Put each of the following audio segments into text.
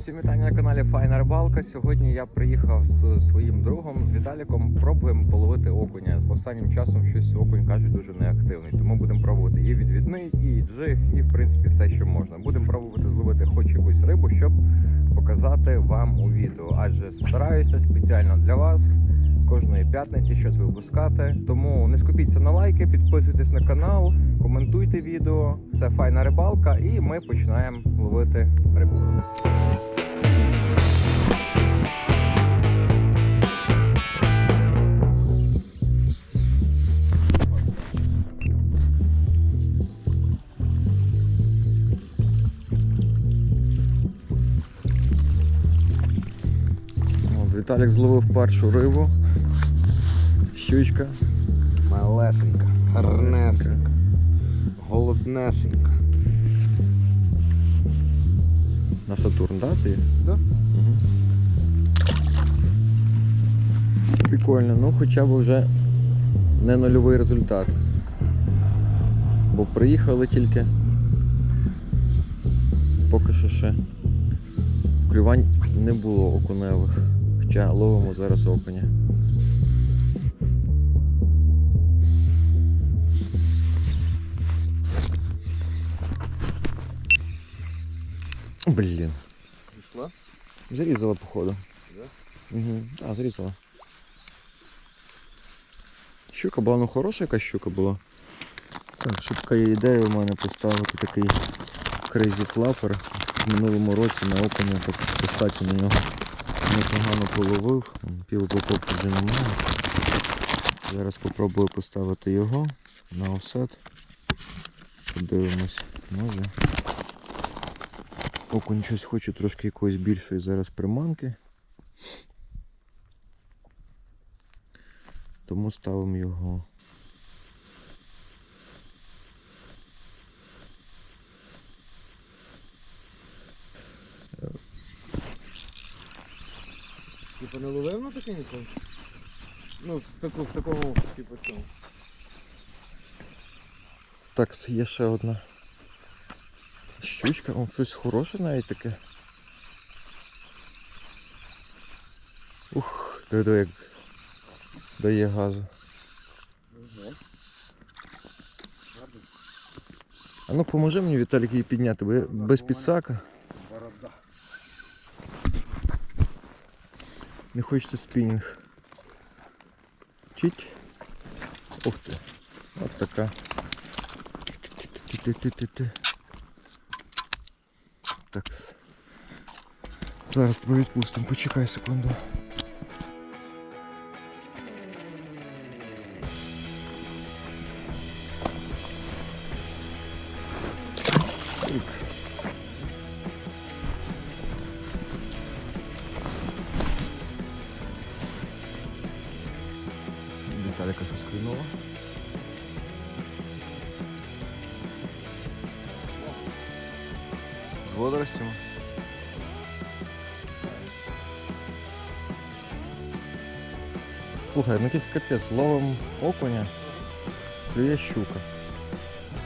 Усім вітання на каналі Файна Рибалка. Сьогодні я приїхав з своїм другом, з Віталіком. Пробуємо половити окуня. З останнім часом щось окунь кажуть дуже неактивний. Тому будемо пробувати і відвідний, і джиг, і в принципі все, що можна. Будемо пробувати зловити хоч якусь рибу, щоб показати вам у відео. Адже стараюся спеціально для вас. Кожної п'ятниці щось випускати. Тому не скупіться на лайки, підписуйтесь на канал, коментуйте відео. Це файна рибалка, і ми починаємо ловити рибу. Віталік зловив першу рибу. Щучка. Малесенька, гарнесенька, голоднесенька. На Сатурн, да, це є? Да. Угу. Прикольно, ну хоча б вже не нульовий результат. Бо приїхали тільки. Поки що ще клювань не було окуневих. Хоча ловимо зараз окуня. Блін. Пішла? Зарізала, походу. Да? Угу. А, зарізала. Щука була, ну хороша якась щука була. Так, шибка є ідея у мене поставити такий крейзі флапер. В минулому році на окуня так достатньо на нього непогано половив. Пів упаковки вже немає. Зараз спробую поставити його на офсет. Подивимось, може. Окунь щось хоче трошки якоїсь більшої зараз приманки. Тому ставимо його. Типа не ловив на таке ніколи? Ну, в, таку, в такому, типу, цьому. Так, це є ще одна щучка, о, щось хороше навіть таке. Ух, диви, як дає газу. А ну поможи мені Віталік її підняти, бо я без підсака. Не хочеться спінінг. Чить. Ух ти. От така. Так. Зараз тебе відпустимо, почекай секунду. Якийсь капець, ловим окуня, клює щука.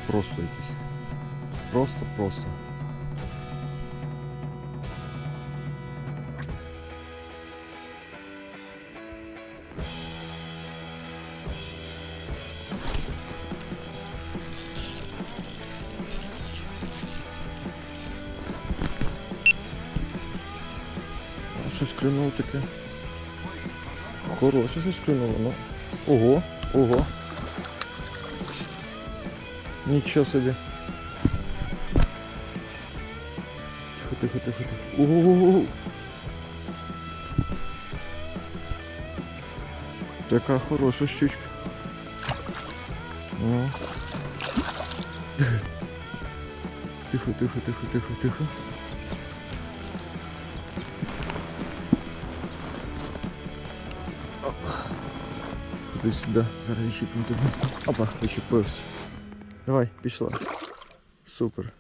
Просто якийсь. Просто-просто. Щось клюнуло таке. Хороше щось клюнуло, ну. Ого, ого. Нічого собі. Тихо, тихо, тихо, тихо. Ого. Така хороша щучка. Ну. Тихо, тихо, тихо, тихо, тихо. Іди сюди, зараз відщипну тебе. Опа, відщипився. Давай, пішла. Супер.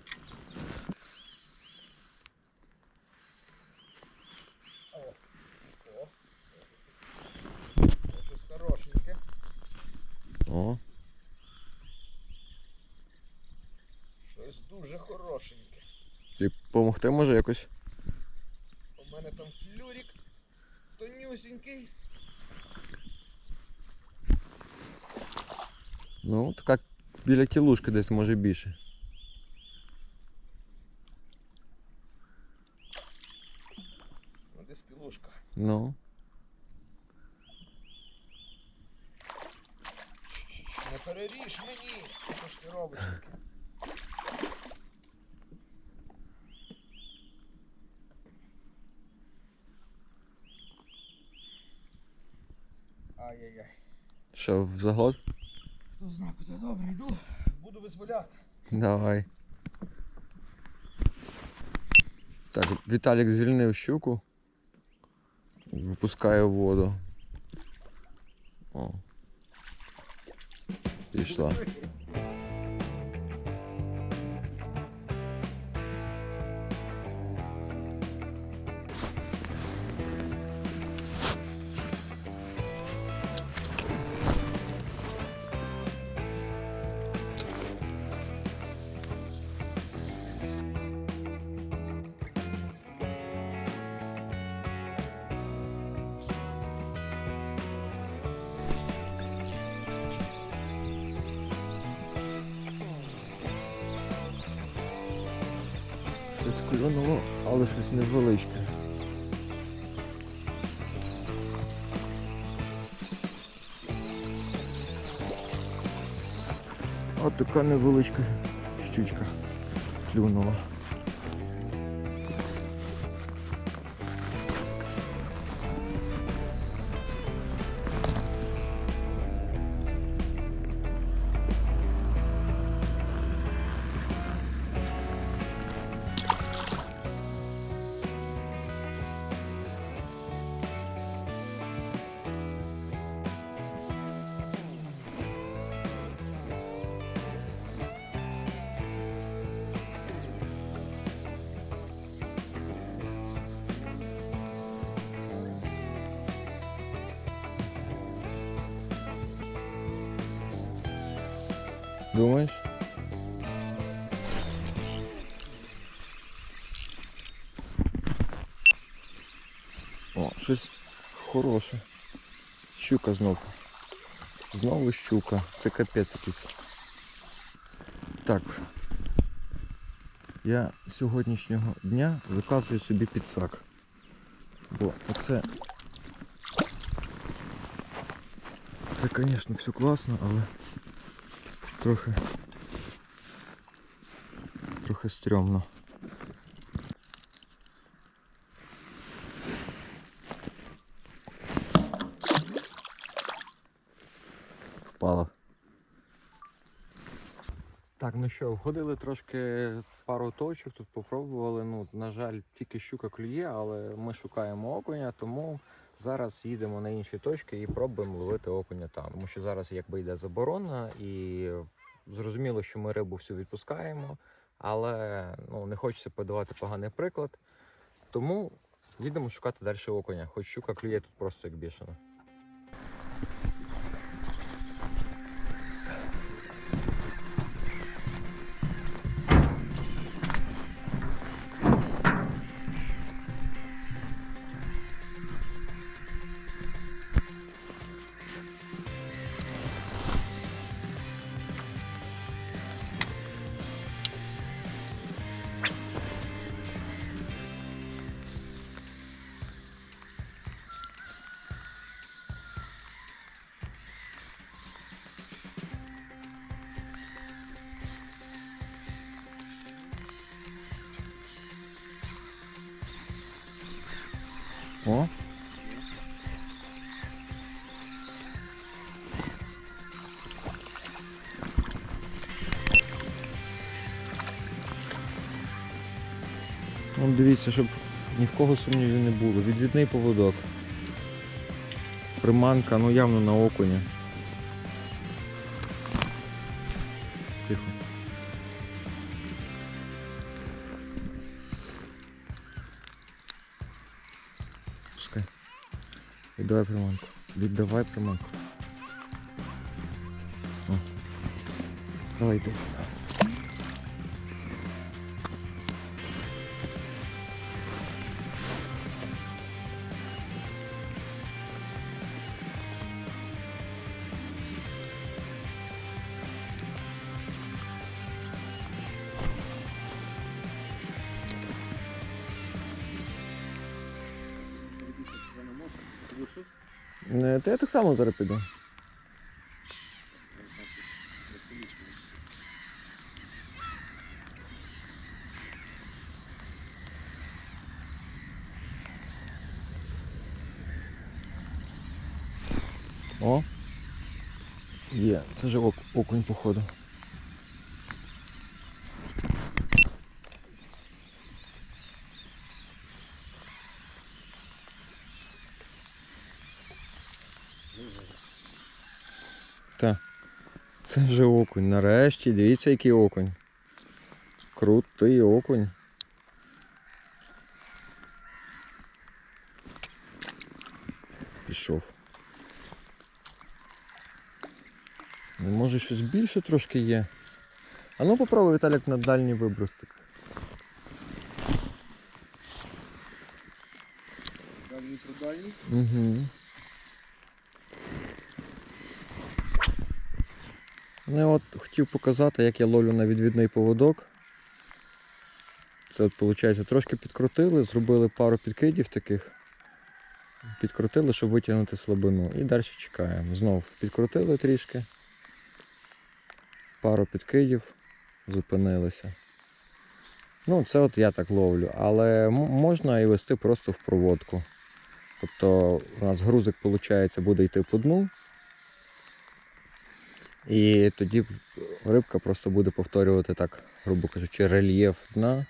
О, Щось дуже хорошеньке. ти помогти може якось? У мене там флюрик тонюсінький. Ну, така біля кілушки десь може більше. Ну, десь кілушка. Ну. Не переріж мені! Що ж ти робиш? Ай-яй-яй. Що, в загод? Хто добре, йду. Буду визволяти. Давай. Так, Віталік звільнив щуку. Випускає воду. О. Пішла. Щось клюнуло, але щось невеличке. От така невеличка щучка клюнула. Думаєш? О, щось хороше. Щука знов. Знову щука. Це капець якийсь. Так. Я сьогоднішнього дня заказую собі підсак. Бо оце. Це, звісно, все класно, але трохи. Трохи стрьомно. Впала. Так, ну що, входили трошки пару точок, тут попробували. Ну, на жаль, тільки щука клює, але ми шукаємо окуня, тому зараз їдемо на інші точки і пробуємо ловити окуня там. Тому що зараз якби йде заборона, і зрозуміло, що ми рибу всю відпускаємо, але ну, не хочеться подавати поганий приклад. Тому їдемо шукати далі окуня, хоч щука клює тут просто як бішена. От дивіться, щоб ні в кого сумнівів не було. Відвідний поводок. Приманка, ну явно на окуня. Віддавай приманку. Віддавай приманку. О. Давай йди. Та я так само зараз піду. О! Є, це же ок- окунь, походу. Так. Це вже окунь. Нарешті, дивіться, який окунь. Крутий окунь. Пішов. Ну, Може щось більше трошки є. А ну попробуй Віталік на дальній вибрустик. Дальній продальний. Угу. Ну я от хотів показати, як я ловлю на відвідний поводок. Це от, виходить, трошки підкрутили, зробили пару підкидів таких. Підкрутили, щоб витягнути слабину. І далі чекаємо. Знов підкрутили трішки. Пару підкидів, зупинилися. Ну, це от я так ловлю. Але можна і вести просто в проводку. Тобто у нас грузик, виходить, буде йти по дну. І тоді рибка просто буде повторювати так, грубо кажучи, рельєф дна.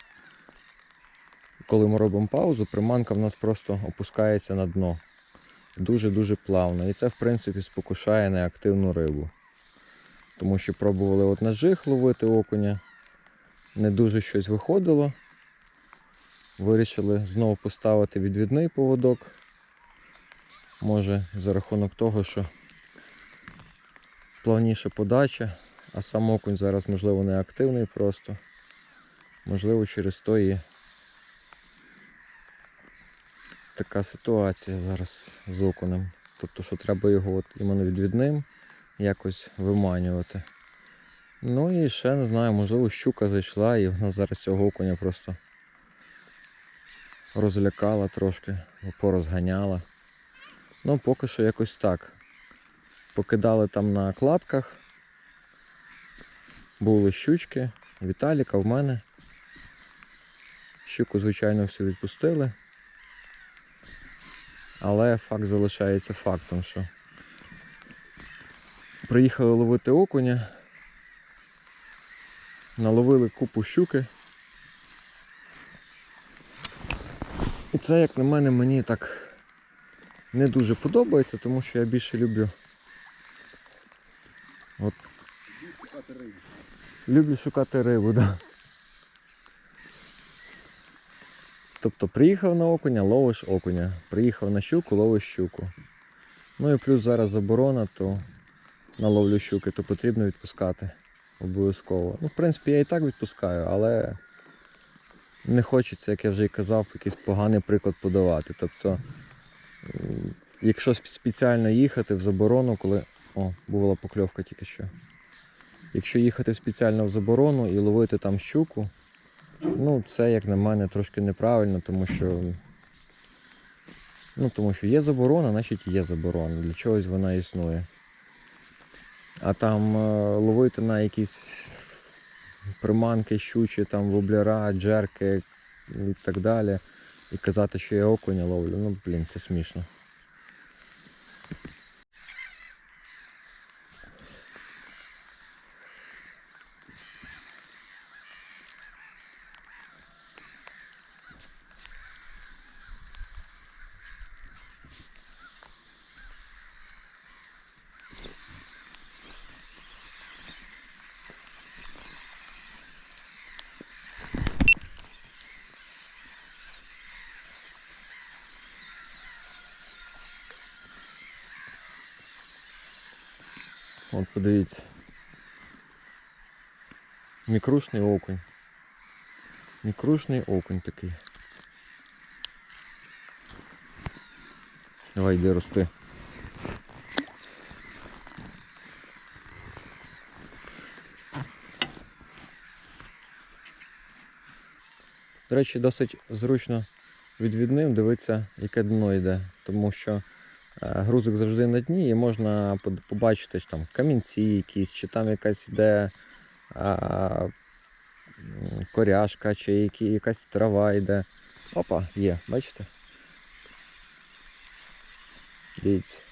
Коли ми робимо паузу, приманка в нас просто опускається на дно. Дуже-дуже плавно. І це, в принципі, спокушає неактивну рибу. Тому що пробували от на жиг ловити окуня. Не дуже щось виходило. Вирішили знову поставити відвідний поводок. Може за рахунок того, що плавніша подача, а сам окунь зараз, можливо, не активний просто. Можливо, через то і така ситуація зараз з окунем. Тобто, що треба його от іменно відвідним якось виманювати. Ну і ще не знаю, можливо, щука зайшла і вона зараз цього окуня просто розлякала трошки, порозганяла. Ну, поки що якось так. Покидали там на кладках. Були щучки, Віталіка в мене. Щуку, звичайно, всю відпустили. Але факт залишається фактом, що приїхали ловити окуня, наловили купу щуки. І це, як на мене, мені так не дуже подобається, тому що я більше люблю. От. Люблю шукати рибу, да. Тобто приїхав на окуня, ловиш окуня. Приїхав на щуку, ловиш щуку. Ну і плюс зараз заборона, то на ловлю щуки, то потрібно відпускати обов'язково. Ну, в принципі, я і так відпускаю, але не хочеться, як я вже і казав, якийсь поганий приклад подавати. Тобто, якщо спе- спеціально їхати в заборону, коли. О, була покльовка тільки що. Якщо їхати спеціально в заборону і ловити там щуку, ну це, як на мене, трошки неправильно, тому що. Ну, тому що є заборона, значить є заборона. Для чогось вона існує. А там е, ловити на якісь приманки, щучі, там воблера, джерки і так далі. І казати, що я окуня ловлю, ну блін, це смішно. От подивіться. Мікрушний окунь. Мікрушний окунь такий. Давай йди рости. До речі, досить зручно відвідним дивитися, яке дно йде, тому що Грузик завжди на дні, і можна побачити що там камінці якісь, чи там якась йде а, коряшка, чи які, якась трава йде. Опа, є, бачите? Дивіться.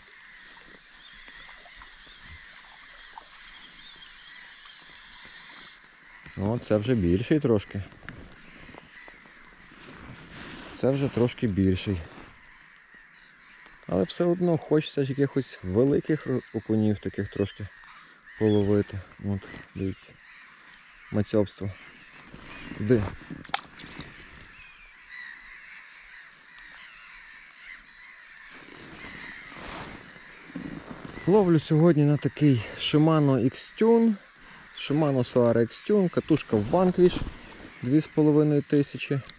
О, це вже більший трошки. Це вже трошки більший. Але все одно хочеться якихось великих окунів таких трошки половити. От, дивіться. Мацьобство. Де? Ловлю сьогодні на такий Shimano X-Tune. Shimano Soara X-Tune, катушка Vanquish 2500.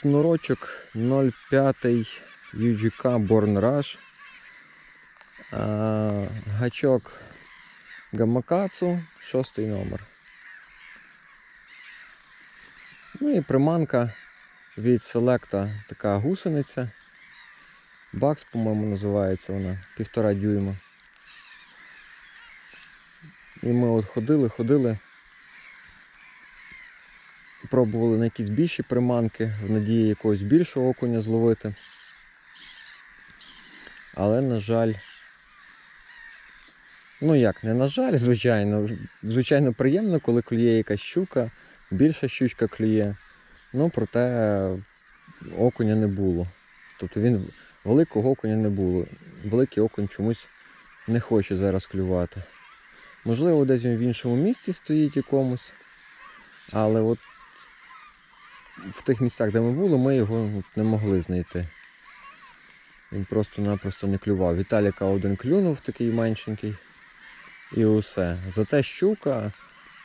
Шнурочок 0,5 UGK Born Rush. Гачок Гамакацу, шостий номер. Ну і приманка від Selecta така гусениця. Бакс, по-моєму, називається вона, півтора дюйма. І ми от ходили, ходили. Пробували на якісь більші приманки, в надії якогось більшого окуня зловити. Але, на жаль, ну як, не на жаль, звичайно. Звичайно, приємно, коли клює якась щука, більша щучка клює. Ну, проте окуня не було. Тобто він великого окуня не було. Великий окунь чомусь не хоче зараз клювати. Можливо, десь він в іншому місці стоїть якомусь. Але от в тих місцях, де ми були, ми його не могли знайти. Він просто-напросто не клював. Віталіка один клюнув, такий меншенький. І усе. Зате щука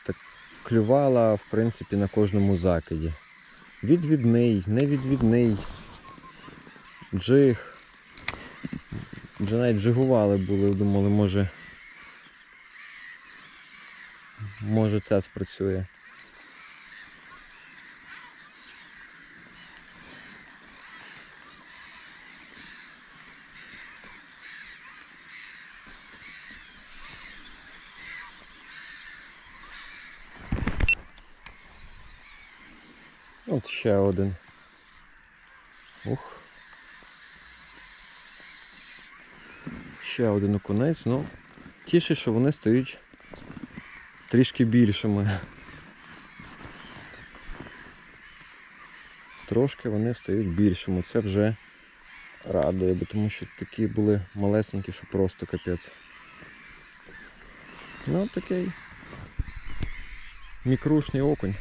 так клювала, в принципі, на кожному закиді. Відвідний, невідвідний, джиг. Вже навіть джигували були, думали, може. Може це спрацює. От ще один. Ух. Ще один окунець, ну тіше, що вони стають трішки більшими. Трошки вони стають більшими. Це вже радує, бо тому що такі були малесенькі, що просто капець. Ну такий мікрушний окунь.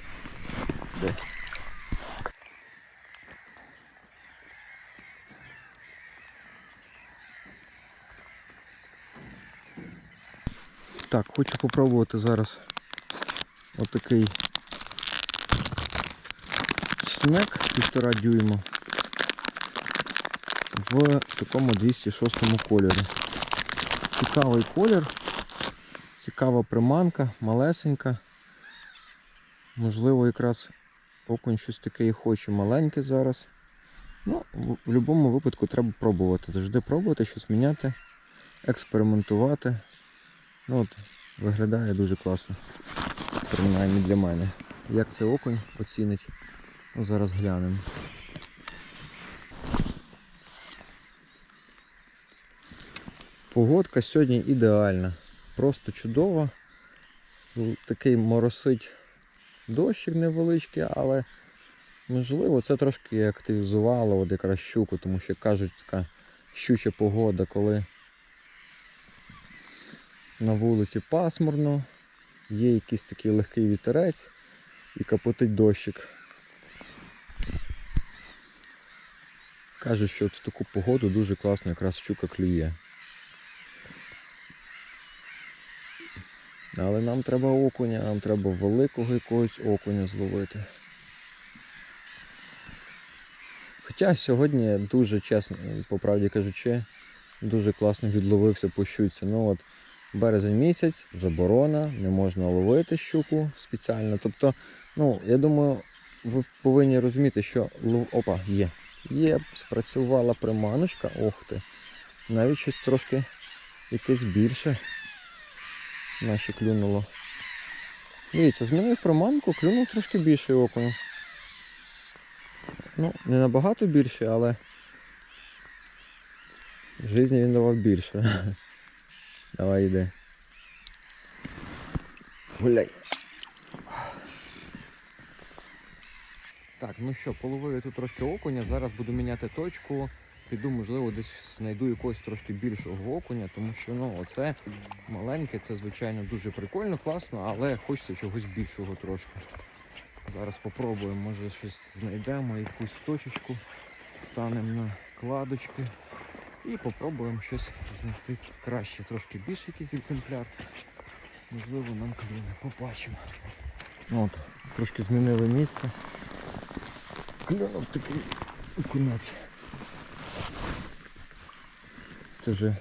Так, хочу попробувати зараз отакий снек півтора дюйма в такому 206 кольорі. Цікавий колір, цікава приманка, малесенька. Можливо, якраз окунь щось таке і хоче маленьке зараз. Ну, в будь-якому випадку треба пробувати. Завжди пробувати щось міняти, експериментувати. Ну от, виглядає дуже класно. Принаймні для мене. Як це окунь оцінить? Ну, зараз глянемо. Погодка сьогодні ідеальна. Просто чудова. Ну, Такий моросить дощик невеличкий, але можливо це трошки активізувало от якраз щуку, тому що кажуть така щуча погода, коли на вулиці пасмурно, є якийсь такий легкий вітерець і капотить дощик. Кажуть, що в таку погоду дуже класно якраз щука клює. Але нам треба окуня, нам треба великого якогось окуня зловити. Хоча сьогодні дуже чесно, по правді кажучи, дуже класно відловився по щуці. Ну от березень місяць, заборона, не можна ловити щуку спеціально. Тобто, ну, я думаю, ви повинні розуміти, що. Опа, є. Є, спрацювала приманочка. Ох ти. Навіть щось трошки якесь більше. Наші клюнуло. Дивіться, змінив приманку, клюнув трошки більше окунь. Ну, не набагато більше, але в житті він давав більше. Давай йди. Гуляй. Так, ну що, половив я тут трошки окуня. Зараз буду міняти точку. Піду, можливо, десь знайду якогось трошки більшого окуня, тому що ну, оце маленьке, це звичайно дуже прикольно, класно, але хочеться чогось більшого трошки. Зараз попробуємо, може щось знайдемо, якусь точечку, станемо на кладочки і попробуємо щось знайти краще, трошки більше якийсь екземпляр. Можливо, нам клюне, побачимо. Ну, От, трошки змінили місце. Клюнув такий окунець. Це вже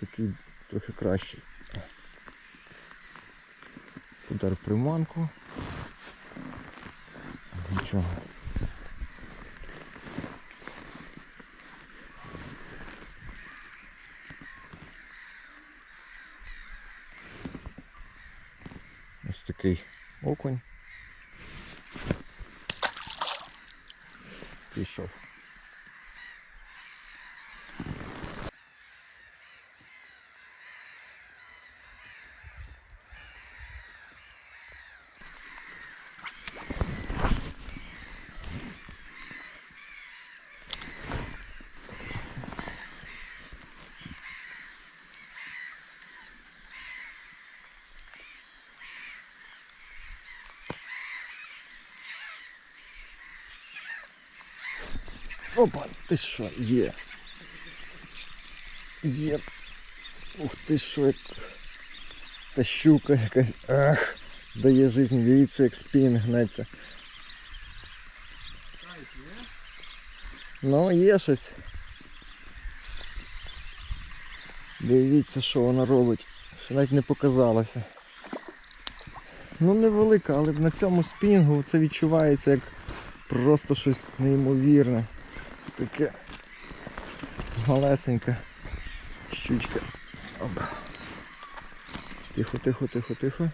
такий трохи кращий. Удар приманку. Нічого. Ось такий окунь. Пішов. Опа, ти що, є. Є. Ух ти що, як... це щука якась. Ах, дає жизнь, дивіться, як спін гнеться. Ну, є щось. Дивіться, що вона робить. Ще навіть не показалося. Ну невелика, але на цьому спінгу це відчувається як просто щось неймовірне. Таке малесенька щучка. Опа. Тихо, тихо, тихо, тихо.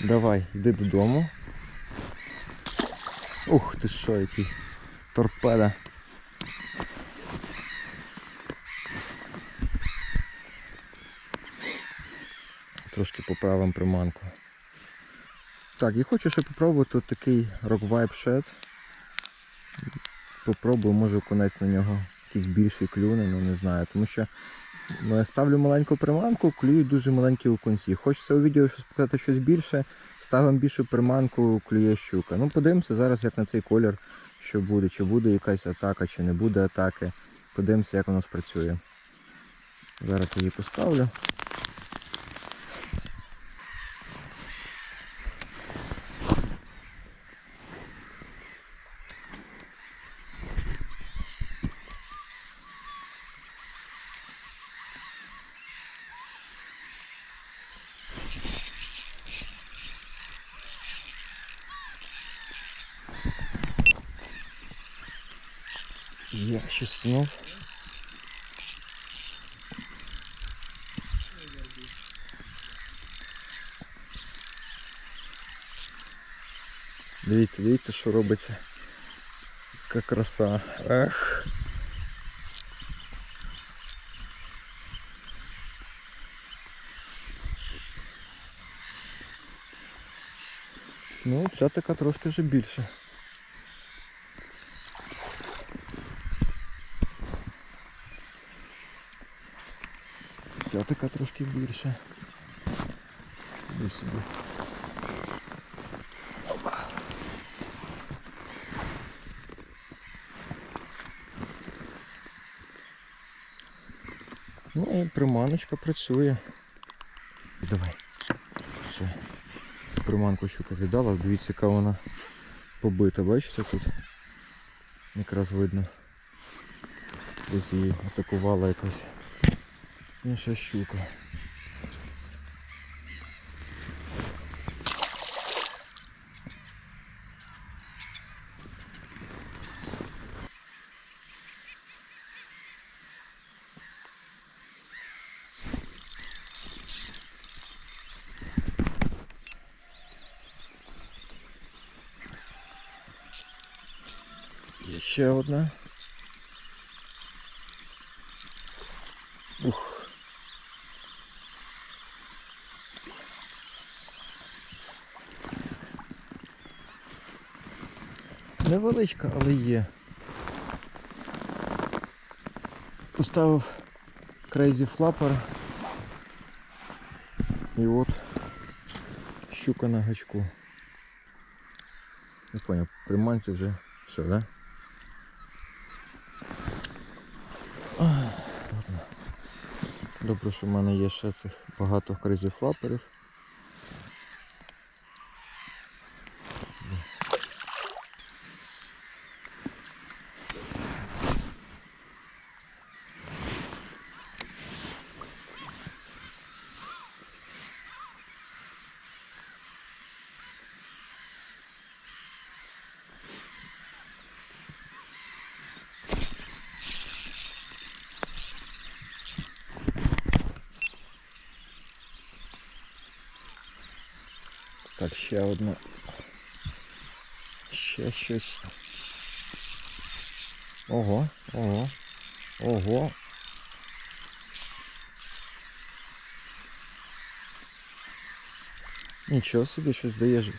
Давай, йди додому. Ух ти що, який торпеда. Трошки поправимо приманку. Так, і хочу ще попробувати такий Rock Shed. Попробую, може конець на нього якийсь більший клюне, ну не знаю. Тому що ну, я ставлю маленьку приманку, клюють дуже маленькі окунці. Хочеться у відео щось показати щось більше, ставимо більшу приманку, клює щука. Ну подивимося зараз, як на цей колір що буде, чи буде якась атака, чи не буде атаки. Подивимося, як воно спрацює. Зараз її поставлю. що робиться. Яка краса. Ах. Ну, ця така трошки вже більше. Ця така трошки більше. Іди сюди. Приманочка працює. Давай. Все. Приманку щука віддала, дивіться, яка вона побита, бачите тут? Якраз видно. Десь її атакувала якась інша щука. Ще одна. Ух. Невеличка, але є. Поставив Crazy Flapper. І от щука на гачку. Не понял, приманці вже все, да? Ах, ладно. Добре, що в мене є ще цих багато кризів Flapperів. Так, ще одна. Ще щось. Ого, ого, ого. Нічого собі щось дає жи-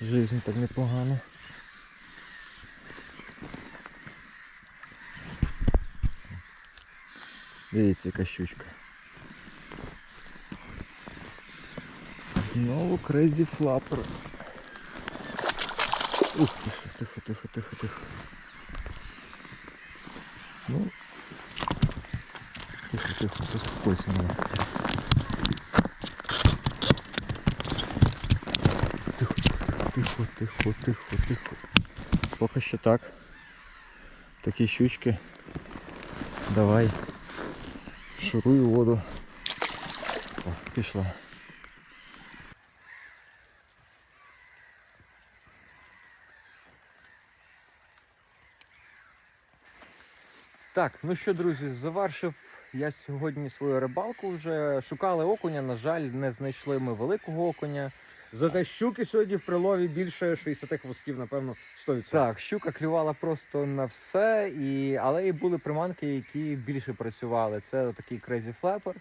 жизнь так непогано. Дивіться, яка щучка. Знову Crazy Flapper. Ух, тихо, тихо, тихо, тихо, тихо. Ну. Тихо, тихо, заспокойся мене. Тихо, тихо, тихо, тихо, тихо. Поки що так. Такі щучки. Давай. Шуруй у воду. О, пішла. Так, ну що, друзі, завершив я сьогодні свою рибалку вже. Шукали окуня, на жаль, не знайшли ми великого окуня. Зате щуки сьогодні в прилові більше 60 хвостків, напевно, 100%. Так, щука клювала просто на все, і... але і були приманки, які більше працювали. Це такий Crazy Flapper.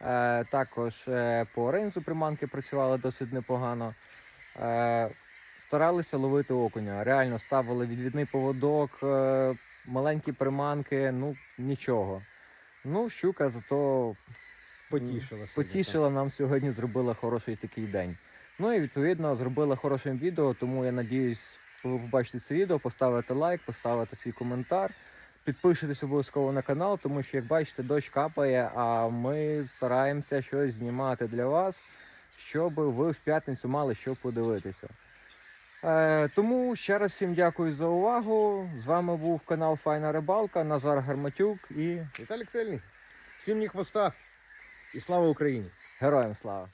Е, також е, по рейнзу приманки працювали досить непогано. Е, старалися ловити окуня. Реально ставили відвідний поводок, е, маленькі приманки, ну нічого. Ну, щука зато Потішила. потішила нам сьогодні, зробила хороший такий день. Ну і відповідно зробила хорошим відео, тому я надіюсь, ви побачите це відео, поставите лайк, поставите свій коментар, підпишитесь обов'язково на канал, тому що, як бачите, дощ капає, а ми стараємося щось знімати для вас, щоб ви в п'ятницю мали що подивитися. Е, тому ще раз всім дякую за увагу. З вами був канал Файна Рибалка, Назар Гарматюк і Віталій Віталік Всім ні хвоста. І слава Україні! героям слава!